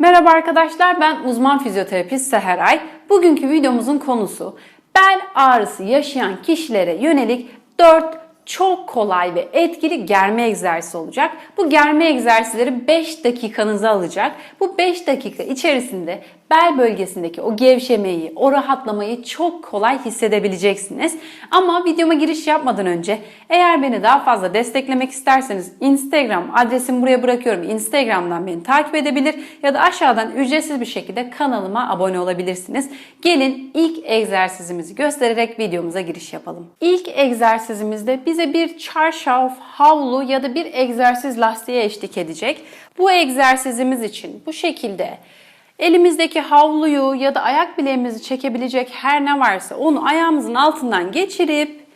Merhaba arkadaşlar ben uzman fizyoterapist Seheray. Bugünkü videomuzun konusu bel ağrısı yaşayan kişilere yönelik 4 çok kolay ve etkili germe egzersizi olacak. Bu germe egzersizleri 5 dakikanızı alacak. Bu 5 dakika içerisinde bel bölgesindeki o gevşemeyi, o rahatlamayı çok kolay hissedebileceksiniz. Ama videoma giriş yapmadan önce eğer beni daha fazla desteklemek isterseniz Instagram adresimi buraya bırakıyorum. Instagram'dan beni takip edebilir ya da aşağıdan ücretsiz bir şekilde kanalıma abone olabilirsiniz. Gelin ilk egzersizimizi göstererek videomuza giriş yapalım. İlk egzersizimizde bize bir çarşaf, havlu ya da bir egzersiz lastiğe eşlik edecek. Bu egzersizimiz için bu şekilde Elimizdeki havluyu ya da ayak bileğimizi çekebilecek her ne varsa onu ayağımızın altından geçirip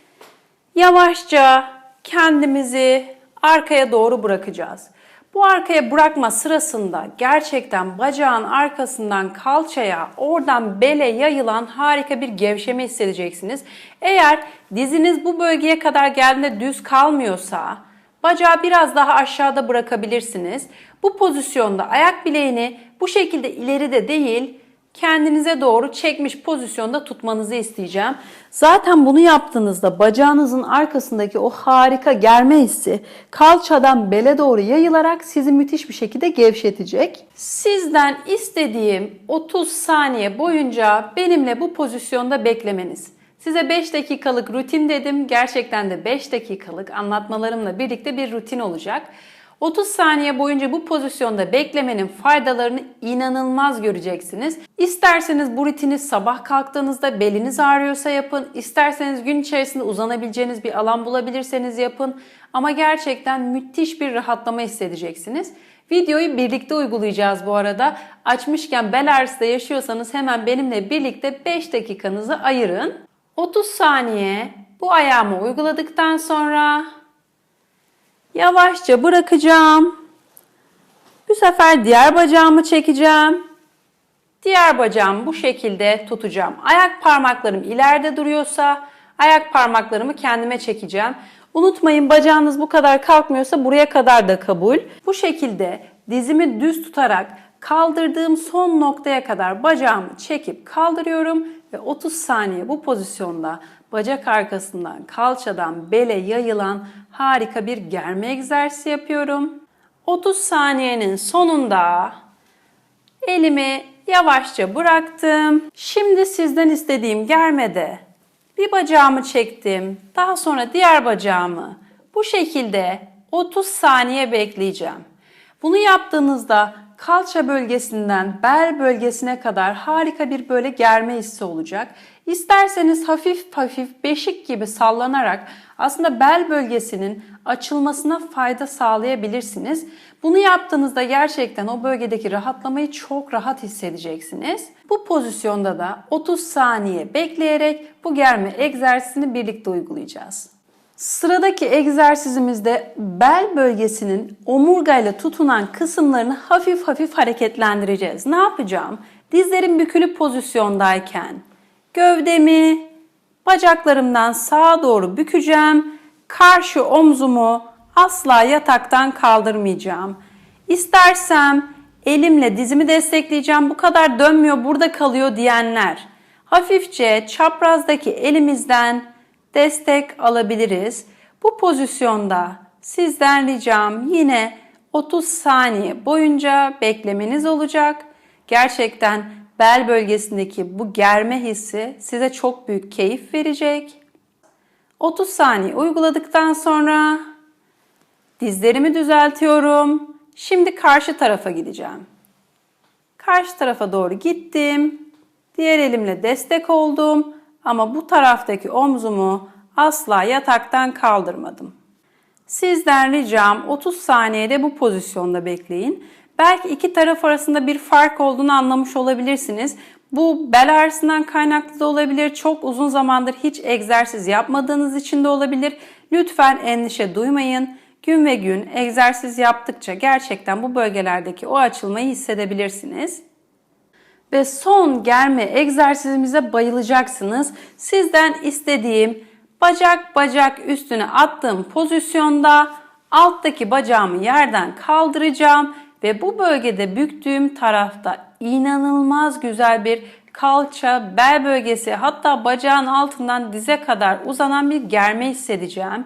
yavaşça kendimizi arkaya doğru bırakacağız. Bu arkaya bırakma sırasında gerçekten bacağın arkasından kalçaya, oradan bele yayılan harika bir gevşeme hissedeceksiniz. Eğer diziniz bu bölgeye kadar geldiğinde düz kalmıyorsa, Bacağı biraz daha aşağıda bırakabilirsiniz. Bu pozisyonda ayak bileğini bu şekilde ileride değil kendinize doğru çekmiş pozisyonda tutmanızı isteyeceğim. Zaten bunu yaptığınızda bacağınızın arkasındaki o harika germe hissi kalçadan bele doğru yayılarak sizi müthiş bir şekilde gevşetecek. Sizden istediğim 30 saniye boyunca benimle bu pozisyonda beklemeniz. Size 5 dakikalık rutin dedim. Gerçekten de 5 dakikalık anlatmalarımla birlikte bir rutin olacak. 30 saniye boyunca bu pozisyonda beklemenin faydalarını inanılmaz göreceksiniz. İsterseniz bu rutini sabah kalktığınızda beliniz ağrıyorsa yapın. İsterseniz gün içerisinde uzanabileceğiniz bir alan bulabilirseniz yapın. Ama gerçekten müthiş bir rahatlama hissedeceksiniz. Videoyu birlikte uygulayacağız bu arada. Açmışken bel ağrısı yaşıyorsanız hemen benimle birlikte 5 dakikanızı ayırın. 30 saniye bu ayağımı uyguladıktan sonra yavaşça bırakacağım. Bu sefer diğer bacağımı çekeceğim. Diğer bacağımı bu şekilde tutacağım. Ayak parmaklarım ileride duruyorsa ayak parmaklarımı kendime çekeceğim. Unutmayın bacağınız bu kadar kalkmıyorsa buraya kadar da kabul. Bu şekilde dizimi düz tutarak kaldırdığım son noktaya kadar bacağımı çekip kaldırıyorum ve 30 saniye bu pozisyonda bacak arkasından, kalçadan bele yayılan harika bir germe egzersizi yapıyorum. 30 saniyenin sonunda elimi yavaşça bıraktım. Şimdi sizden istediğim germede bir bacağımı çektim. Daha sonra diğer bacağımı bu şekilde 30 saniye bekleyeceğim. Bunu yaptığınızda kalça bölgesinden bel bölgesine kadar harika bir böyle germe hissi olacak. İsterseniz hafif hafif beşik gibi sallanarak aslında bel bölgesinin açılmasına fayda sağlayabilirsiniz. Bunu yaptığınızda gerçekten o bölgedeki rahatlamayı çok rahat hissedeceksiniz. Bu pozisyonda da 30 saniye bekleyerek bu germe egzersizini birlikte uygulayacağız. Sıradaki egzersizimizde bel bölgesinin omurgayla tutunan kısımlarını hafif hafif hareketlendireceğiz. Ne yapacağım? Dizlerim bükülü pozisyondayken gövdemi bacaklarımdan sağa doğru bükeceğim. Karşı omzumu asla yataktan kaldırmayacağım. İstersem elimle dizimi destekleyeceğim. Bu kadar dönmüyor, burada kalıyor diyenler. Hafifçe çaprazdaki elimizden destek alabiliriz. Bu pozisyonda sizden ricam yine 30 saniye boyunca beklemeniz olacak. Gerçekten bel bölgesindeki bu germe hissi size çok büyük keyif verecek. 30 saniye uyguladıktan sonra dizlerimi düzeltiyorum. Şimdi karşı tarafa gideceğim. Karşı tarafa doğru gittim. Diğer elimle destek oldum. Ama bu taraftaki omzumu asla yataktan kaldırmadım. Sizden ricam 30 saniyede bu pozisyonda bekleyin. Belki iki taraf arasında bir fark olduğunu anlamış olabilirsiniz. Bu bel ağrısından kaynaklı da olabilir. Çok uzun zamandır hiç egzersiz yapmadığınız için de olabilir. Lütfen endişe duymayın. Gün ve gün egzersiz yaptıkça gerçekten bu bölgelerdeki o açılmayı hissedebilirsiniz. Ve son germe egzersizimize bayılacaksınız. Sizden istediğim bacak bacak üstüne attığım pozisyonda alttaki bacağımı yerden kaldıracağım ve bu bölgede büktüğüm tarafta inanılmaz güzel bir kalça, bel bölgesi hatta bacağın altından dize kadar uzanan bir germe hissedeceğim.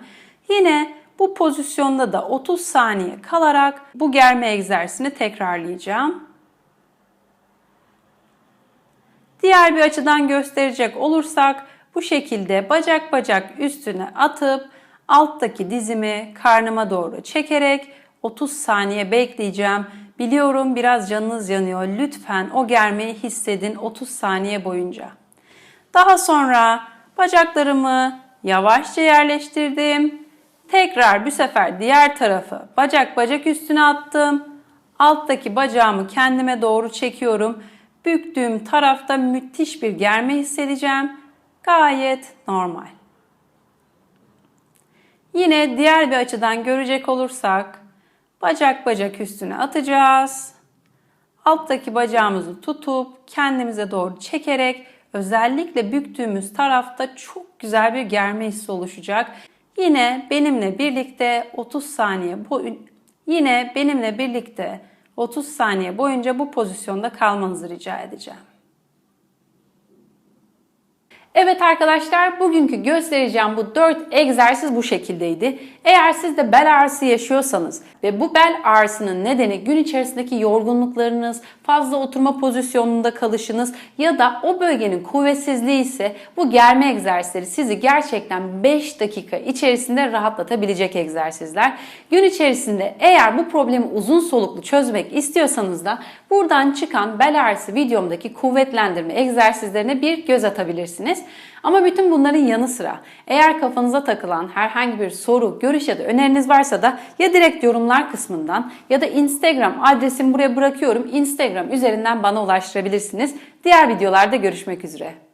Yine bu pozisyonda da 30 saniye kalarak bu germe egzersizini tekrarlayacağım. Diğer bir açıdan gösterecek olursak bu şekilde bacak bacak üstüne atıp alttaki dizimi karnıma doğru çekerek 30 saniye bekleyeceğim. Biliyorum biraz canınız yanıyor. Lütfen o germeyi hissedin 30 saniye boyunca. Daha sonra bacaklarımı yavaşça yerleştirdim. Tekrar bu sefer diğer tarafı bacak bacak üstüne attım. Alttaki bacağımı kendime doğru çekiyorum. Büktüğüm tarafta müthiş bir germe hissedeceğim. Gayet normal. Yine diğer bir açıdan görecek olursak bacak bacak üstüne atacağız. Alttaki bacağımızı tutup kendimize doğru çekerek özellikle büktüğümüz tarafta çok güzel bir germe hissi oluşacak. Yine benimle birlikte 30 saniye boyun yine benimle birlikte 30 saniye boyunca bu pozisyonda kalmanızı rica edeceğim. Evet arkadaşlar bugünkü göstereceğim bu 4 egzersiz bu şekildeydi. Eğer siz de bel ağrısı yaşıyorsanız ve bu bel ağrısının nedeni gün içerisindeki yorgunluklarınız, fazla oturma pozisyonunda kalışınız ya da o bölgenin kuvvetsizliği ise bu germe egzersizleri sizi gerçekten 5 dakika içerisinde rahatlatabilecek egzersizler. Gün içerisinde eğer bu problemi uzun soluklu çözmek istiyorsanız da buradan çıkan bel ağrısı videomdaki kuvvetlendirme egzersizlerine bir göz atabilirsiniz. Ama bütün bunların yanı sıra eğer kafanıza takılan herhangi bir soru, görüş ya da öneriniz varsa da ya direkt yorumlar kısmından ya da Instagram adresimi buraya bırakıyorum. Instagram üzerinden bana ulaştırabilirsiniz. Diğer videolarda görüşmek üzere.